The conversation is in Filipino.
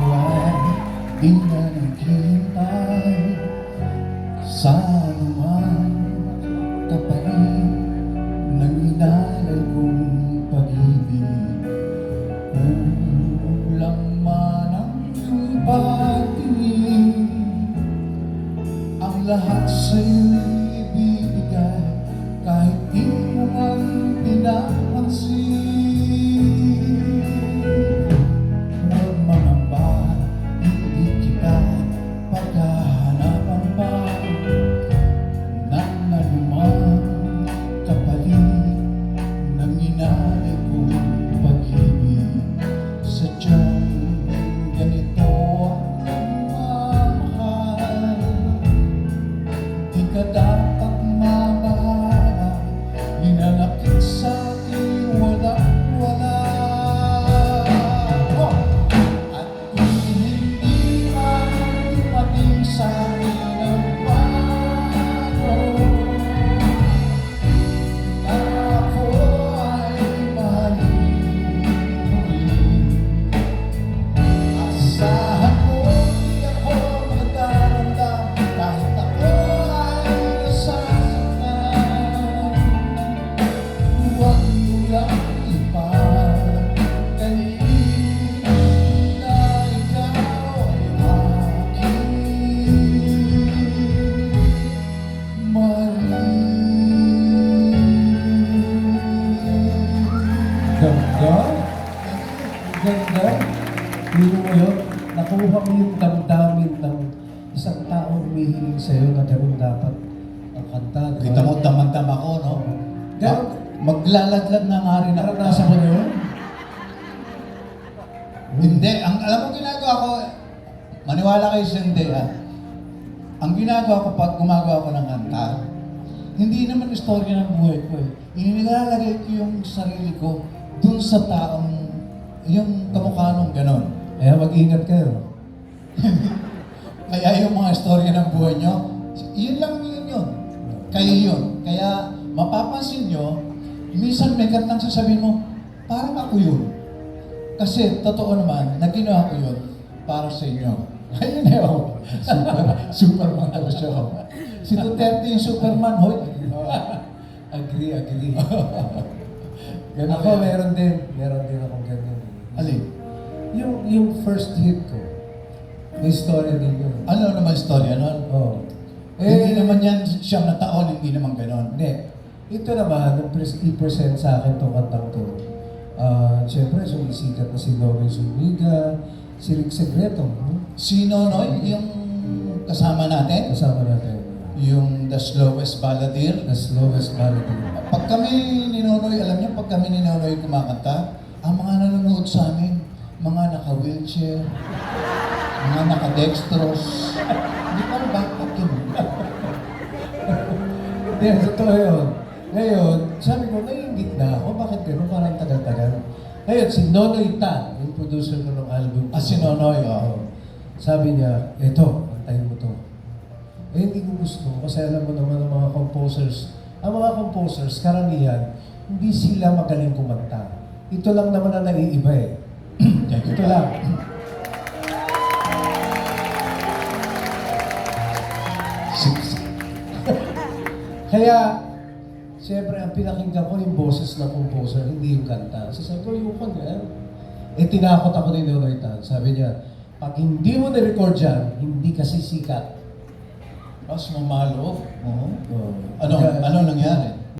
Di na naghihintay Sa anumang kapalit Ng inalay kong pag-ibig Kulang man ang iyong pagtingin Ang lahat sa'yo'y Kahit di mo man pinapansin Di ka dapat Ganda. Ganda. Hindi mo yun, nakuha mo yung damdamin ng isang taong humihiling sa'yo na ganun dapat ang kanta. Kita mo, damang-dama ko, no? Ganun. Maglaladlad na nga rin ako. Naranasan mo na yun? Hindi. Ang, alam mo ginagawa ko, maniwala kayo sa hindi, ha? Ang ginagawa ko pag gumagawa ko ng kanta, hindi naman istorya ng buhay ko, eh. Inilalagay ko yung sarili ko dun sa taong, yung kamukha nung ganon. Kaya mag-ingat kayo. Kaya yung mga istorya ng buhay nyo, yun lang yun yun. Kayo yun. Kaya mapapansin nyo, minsan may kantang sasabihin mo, parang ako yun. Kasi totoo naman, na ginawa ko yun para sa inyo. Ayun na yun. Super, Superman daw siya. Si Duterte yung Superman, hoy. Agree, agree. Ganun ako, yan. meron din. Meron din akong ganyan. Alin? Yung, yung first hit ko, may story din yun. Ano naman istorya nun? Oh. hindi naman yan siyam na taon, hindi naman ganon. Hindi. Ito naman, i-present sa akin itong kantang to, ah, siyempre, sumisikat na si Noe Zuniga, si Rick Secreto, hmm? Si Nonoy, yung kasama natin, kasama natin. Yung The Slowest Balladeer, The slowest melody. Pag kami ni Nonoy, alam niyo, pag kami ni Nonoy kumakanta, ang mga nanonood sa amin, mga naka-wheelchair, mga naka-dextrose, hindi pa rin backpack yun. Hindi, totoo yun. Ngayon, sabi ko, naiingit na ako. Bakit gano'n? Parang tagal-tagal. Ngayon, si Nonoy Tan, yung producer ko ng album. Ah, si Nonoy, oh. Sabi niya, eto, antayin mo to. Eh, hindi ko gusto. Kasi alam mo naman ang mga composers, ang mga composers, karamihan, hindi sila magaling kumanta. Ito lang naman ang naiiba eh. Ito lang. Kaya, siyempre, ang pinakinggan ko yung boses ng composer, hindi yung kanta. So sabi ko, yung kanya. Eh, tinakot ako ni Nonoy Tan. Sabi niya, pag hindi mo na-record yan, hindi kasi sikat. Mas mamalo. Oo. Ano, ano nangyari?